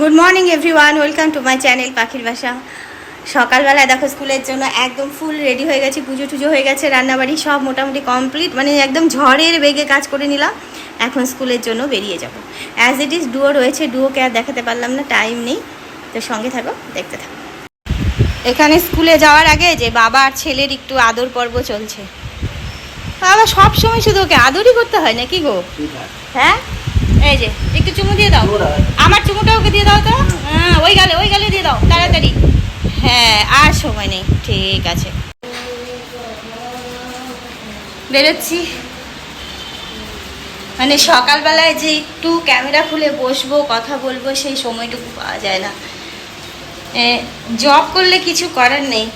Good morning everyone welcome to my channel পাখির বাসা সকালবেলায় দেখো স্কুলের জন্য একদম ফুল রেডি হয়ে গেছে পুজো টুজো হয়ে গেছে রান্নাবাড়ি সব মোটামুটি কমপ্লিট মানে একদম ঝড়ের বেগে কাজ করে নিলাম। এখন স্কুলের জন্য বেরিয়ে যাব। অ্যাজ ইট ইজ ডুয়ো রয়েছে ডুয়োকে আর দেখাতে পারলাম না টাইম নেই। তো সঙ্গে থাকো দেখতে থাকো। এখানে স্কুলে যাওয়ার আগে যে বাবা আর ছেলের একটু আদর পর্ব চলছে। বাবা সব সময় শুধু ওকে আদরই করতে হয় নাকি গো? হ্যাঁ? এই যে একটু চুমু দিয়ে দাও। আমার চুমুটা ওকে দিয়ে দাও তো? হ্যাঁ ওই গালে ওই গালে দিয়ে দাও তাড়াতাড়ি। হ্যাঁ আর সময় নেই। ঠিক আছে। বেরোচ্ছি। মানে সকালবেলায় যে একটু ক্যামেরা খুলে বসবো কথা বলব সেই সময়টুকু পাওয়া যায় না। জব করলে কিছু করার নেই।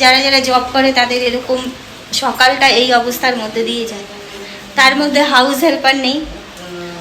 যারা যারা জব করে তাদের এরকম সকালটা এই অবস্থার মধ্যে দিয়ে যায়। তার মধ্যে হাউস হেল্পার নেই।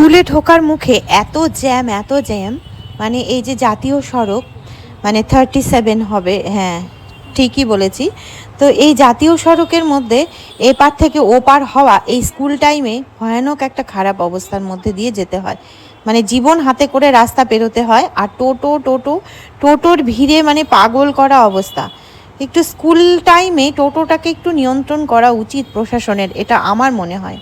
স্কুলে ঢোকার মুখে এত জ্যাম এত জ্যাম মানে এই যে জাতীয় সড়ক মানে থার্টি সেভেন হবে হ্যাঁ ঠিকই বলেছি। তো এই জাতীয় সড়কের মধ্যে এপার থেকে ওপার হওয়া এই স্কুল টাইমে ভয়ানক একটা খারাপ অবস্থার মধ্যে দিয়ে যেতে হয়। মানে জীবন হাতে করে রাস্তা পেরোতে হয় আর টোটো টোটো, টোটোর ভিড়ে মানে পাগল করা অবস্থা। একটু স্কুল টাইমে টোটোটাকে একটু নিয়ন্ত্রণ করা উচিত প্রশাসনের, এটা আমার মনে হয়।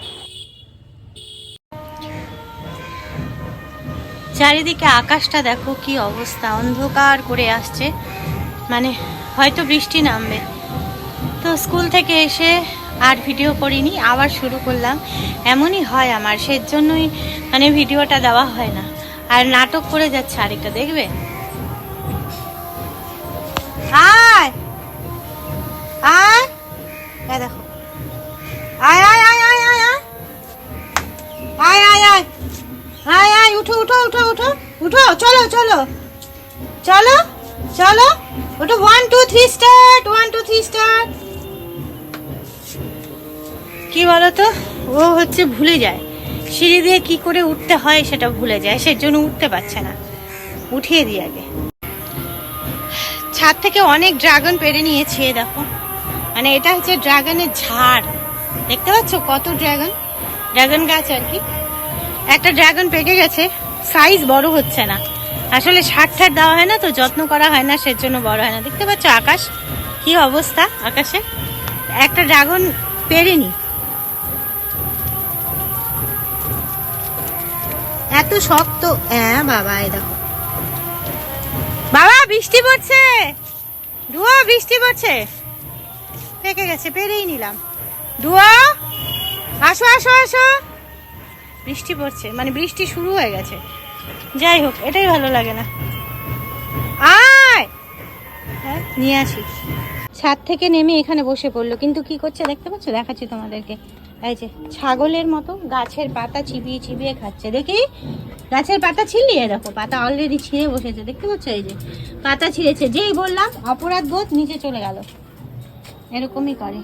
চারিদিকে আকাশটা দেখো কি অবস্থা, অন্ধকার করে আসছে। মানে হয়তো বৃষ্টি নামবে। তো স্কুল থেকে এসে আর ভিডিও করিনি, আবার শুরু করলাম। এমনই হয় আমার, সেজন্যই মানে ভিডিওটা দেওয়া হয় না। আর নাটক করে যাচ্ছে আরেকটা, দেখবে? আয়! আয়! দেখো। উঠো, চলো চলো। চলো চলো। ওটা one two three start one two three start কি বলতো? ও হচ্ছে ভুলে যায়। সিঁড়ি দিয়ে কি করে উঠতে হয় সেটা ভুলে যায়। সে জন্য উঠতে পারছে না। উঠিয়ে দিই আগে। ছাদ থেকে অনেক ড্রাগন পেরে নিয়েছি দেখো। মানে এটা হচ্ছে ড্রাগনের ঝাড়। দেখতে পাচ্ছ কত ড্রাগন? ড্রাগন গাছ আর কি। একটা ড্রাগন পেকে গেছে। সাইজ বড় হচ্ছে না। আসলে সার ঠার দেওয়া হয় না তো, যত্ন করা হয় না, সেজন্য বড় হয় না। দেখতে পাচ্ছ আকাশ, কি অবস্থা আকাশে? একটা ড্রাগন পেরেনি। এত শক্ত হ্যাঁ বাবা, এই দেখো। বাবা, বৃষ্টি পড়ছে! ধুয়ো, বৃষ্টি পড়ছে। পেকে গেছে, পেরেই নিলাম। ধুয়ো! আসো আসো আসো। বৃষ্টি পড়ছে মানে বৃষ্টি শুরু হয়ে গেছে। যাই হোক, এটাই ভালো লাগে না। আয়! হ্যাঁ নিয়ে আসি। ছাদ থেকে নেমে এখানে বসে পড়ল, কিন্তু কি করছে দেখতে পাচ্ছ? দেখাচ্ছি তোমাদেরকে। এই যে, ছাগলের মতো গাছের পাতা চিবিয়ে চিবিয়ে খাচ্ছে। দেখি, গাছের পাতা ছিলিয়ে দেখো, পাতা অলরেডি ছিঁড়ে বসেছে, দেখতে পাচ্ছ এই যে? পাতা ছিঁড়েছে, যেই বললাম, অপরাধ বোধ নিচে চলে গেল। এরকমই করে।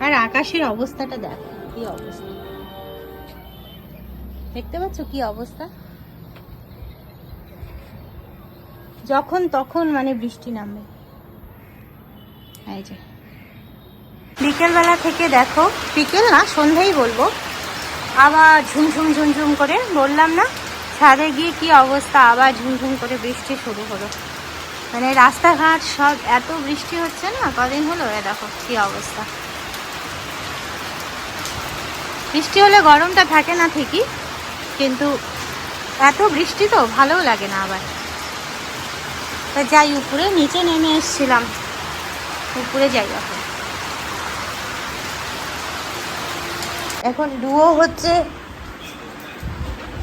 আর আকাশের অবস্থাটা দেখো, কি অবস্থা। দেখতে পাচ্ছ কি অবস্থা? যখন তখন মানে বৃষ্টি নামবে। বিকেলবেলা থেকে দেখো, বিকেল না, সন্ধ্যেই বলব। আবার ঝুমঝুম ঝুমঝুম করে বললাম না, ছাদে গিয়ে কি অবস্থা? আবার ঝুমঝুম করে বৃষ্টি শুরু হলো। মানে রাস্তাঘাট সব এত বৃষ্টি হচ্ছে না, কদিন হলো? এ দেখো কি অবস্থা। বৃষ্টি হলে গরমটা থাকে না ঠিকই, কিন্তু এত বৃষ্টি তো ভালোও লাগে না আবার। তা যাই, উপরে নিচে নেমে এসছিলাম। উপরে যাই এখন। এখন ডুয়ো হচ্ছে,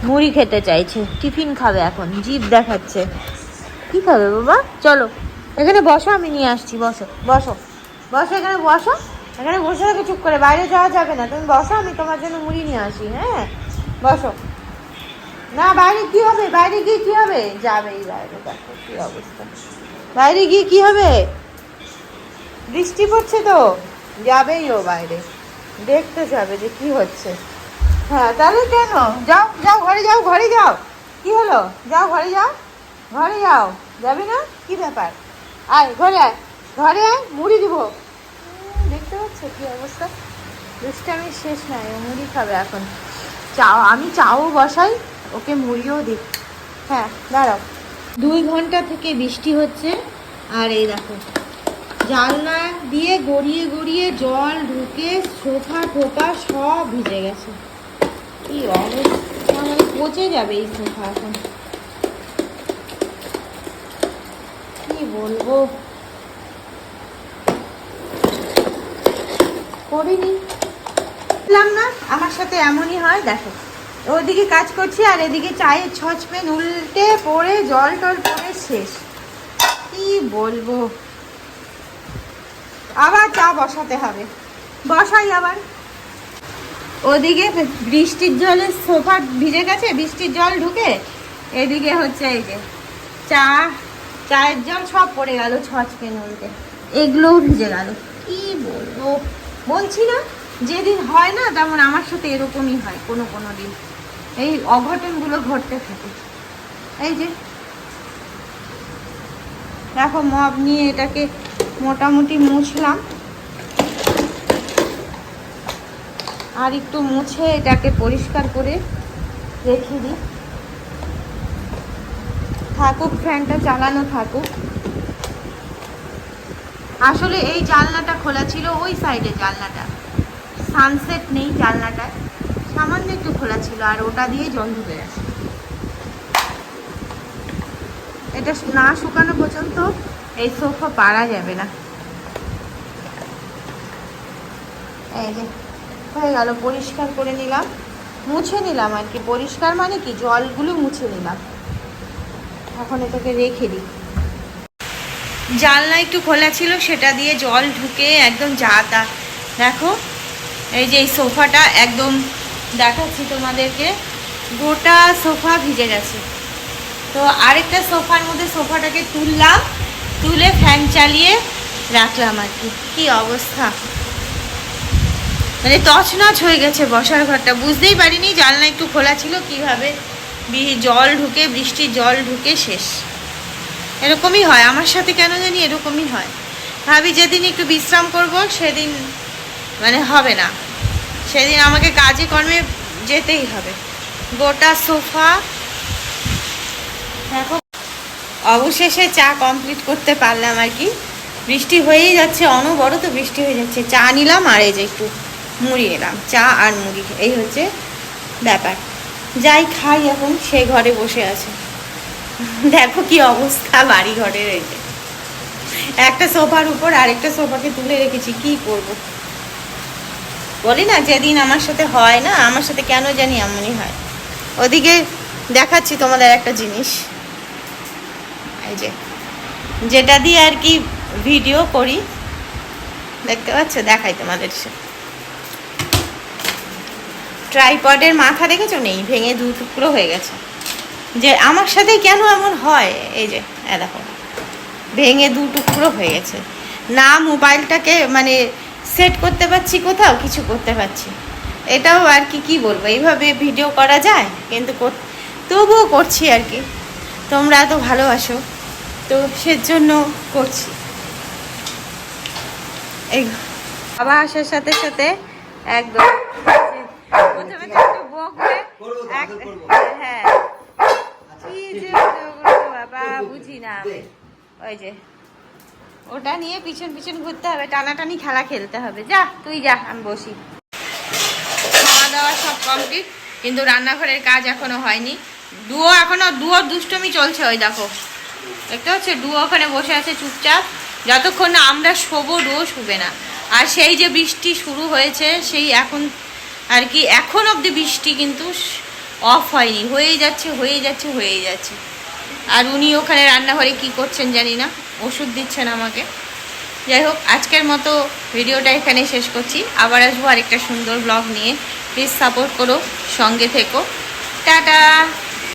মুড়ি খেতে চাইছে। টিফিন খাবে এখন, জিভ দেখাচ্ছে। কি খাবে বাবা? চলো, এখানে বসো, আমি নিয়ে আসছি, বসো বসো। বসো, এখানে বসো। এখানে বসে থাকো, চুপ করে। বাইরে যাওয়া যাবে না। তুমি বসো, আমি তোমার জন্য মুড়ি নিয়ে আসি হ্যাঁ? বসো। না, বাইরে কি হবে? বাইরে গিয়ে কি হবে? যাবেই বাইরে, দেখো কি অবস্থা। বাইরে গিয়ে কি হবে? বৃষ্টি পড়ছে তো, যাবেই ও বাইরে। দেখতে যাবে যে কি হচ্ছে। হ্যাঁ তাহলে কেন? যাও যাও, ঘরে যাও ঘরে যাও। কি হলো? যাও, ঘরে যাও। ঘরে যাও। যাবে না? কি ব্যাপার? আয়, ঘরে আয়। ঘরে আয়, মুড়ি দিব। দেখতে পাচ্ছ কি অবস্থা? দুষ্টামি শেষ নাই মুড়ি খাবে এখন। চাও আমি চাও বসাই। ওকে মুড়িও দিই হ্যাঁ দাঁড়াও। দুই ঘণ্টা থেকে বৃষ্টি হচ্ছে, আর এই দেখো জানলা দিয়ে গড়িয়ে গড়িয়ে জল ঢুকে সোফা টোপা সব ভিজে গেছে। কি অবস্থা মানে পচে যাবে এই সোফা এখন। কি বলব? করিনি। না, আমার সাথে এমনই হয়, দেখো। ওদিকে কাজ করছি আর এদিকে চায়ের ছচ পেন উল্টে পড়ে জল টল পড়ে শেষ। কি বলব? আবার চা বসাতে হবে। বসাই আবার। ওদিকে বৃষ্টির জলে সোফা ভিজে গেছে, বৃষ্টির জল ঢুকে এদিকে হচ্ছে এই যে চা, চায়ের জল সব পড়ে গেল ছচ পেন উল্টে। এগুলোও ভিজে গেল। কি বলব? বলছি না যেদিন হয় না, তেমন আমার সাথে এরকমই হয়, কোনো কোনো দিন। এই অঘটনগুলো ঘটতে থাকে। এই যে, দেখো মপ নিয়ে এটাকে মোটামুটি মুছলাম। আর একটু মুছে এটাকে পরিষ্কার করে রেখে দিই। থাকুক, ফ্যানটা চালানো থাকুক। আসলে এই জানলাটা খোলা ছিল ওই সাইডে জানলাটা। সানসেট নেই জানলাটায়। সামান্য একটু খোলা ছিল আর ওটা দিয়ে জল ঢুকে গেছে। এটা না শুকানো পর্যন্ত এই সোফা পারা যাবে না। হয়ে গেল, পরিষ্কার করে নিলাম। মুছে নিলাম আর কি। পরিষ্কার মানে কি? জলগুলো মুছে নিলাম। এখন এটাকে রেখে দিই। জানলা একটু খোলা ছিল, সেটা দিয়ে জল ঢুকে একদম যা তা। দেখো এই যে এই সোফাটা একদম দেখাচ্ছি তোমাদেরকে। গোটা সোফা ভিজে গেছে। তো আরেকটা সোফার মধ্যে সোফাটাকে তুললাম, তুলে ফ্যান চালিয়ে রাখলাম আর কি। কী অবস্থা? মানে তছনছ হয়ে গেছে বসার ঘরটা। বুঝতেই পারিনি জানলা একটু খোলা ছিল কীভাবে জল ঢুকে, বৃষ্টির জল ঢুকে শেষ। এরকমই হয়। আমার সাথে কেন জানি এরকমই হয়। ভাবি যেদিন একটু বিশ্রাম করব, সেদিন মানে হবে না। সেদিন আমাকে কাজে কর্মে যেতেই হবে। গোটা সোফা দেখো, অবশেষে চা কমপ্লিট করতে পারলাম আর কি। বৃষ্টি হয়েই যাচ্ছে, অনবরত বৃষ্টি হয়ে যাচ্ছে। চা নিলাম আর এই যে একটু মুড়ি এলাম। চা আর মুড়ি, এই হচ্ছে ব্যাপার। যাই খাই এখন, সে ঘরে বসে আছে। দেখো কি অবস্থা বাড়ি ঘরে রয়েছে একটা সোফার উপর আরেকটা সোফাকে তুলে রেখেছি, কি করব? বলি না, যেদিন আমার সাথে হয় না, আমার সাথে কেন জানি এমনই হয়। ওদিকে দেখাচ্ছি তোমাদের একটা জিনিস। এই যে, যেটা দিয়ে আর কি ভিডিও করি। দেখতে পাচ্ছ? দেখাই তোমাদের। ট্রাইপডের মাথা দেখেছ? নেই, ভেঙে দু টুকরো হয়ে গেছে। যে আমার সাথে কেন এমন হয়? এই যে দেখো, ভেঙে দু টুকরো হয়ে গেছে। না, মোবাইলটাকে মানে সেট করতে পারছি কোথাও, কিছু করতে পারছি। এটাও আর কি কি বলব? এইভাবে ভিডিও করা যায়, কিন্তু তবুও করছি আর কি। তোমরা এত ভালোবাসো, তো সেজন্য করছি। এই বাবা আসার সাথে সাথে একদম হ্যাঁ। বাবা, বুঝি না ওই যে ওটা নিয়ে পিছন পিছন ঘুরতে হবে, টানাটানি খেলা খেলতে হবে। যা, তুই যা, আমি বসি। খাওয়া দাওয়া সব কমপ্লিট কিন্তু রান্নাঘরের কাজ এখনও হয়নি। ডুয়ো এখনও ডুয়োর দুষ্টমি চলছে ওই দেখো। দেখতে হচ্ছে ডুয়ো ওখানে বসে আছে চুপচাপ। যতক্ষণ না আমরা শোবো ডুয়ো শুবে না। আর সেই যে বৃষ্টি শুরু হয়েছে, সেই এখন আর কি, এখন অবধি বৃষ্টি কিন্তু অফ হয়নি। হয়েই যাচ্ছে হয়েই যাচ্ছে হয়েই যাচ্ছে। আর উনি ওখানে রান্নাঘরে কি করছেন জানি না। ওষুধ দিচ্ছেন আমাকে। যাই হোক, আজকের মতো ভিডিওটা এখানে শেষ করছি। আবার আসব আরেকটা সুন্দর ব্লগ নিয়ে। প্লিজ সাপোর্ট করো, সঙ্গে থেকো। টাটা!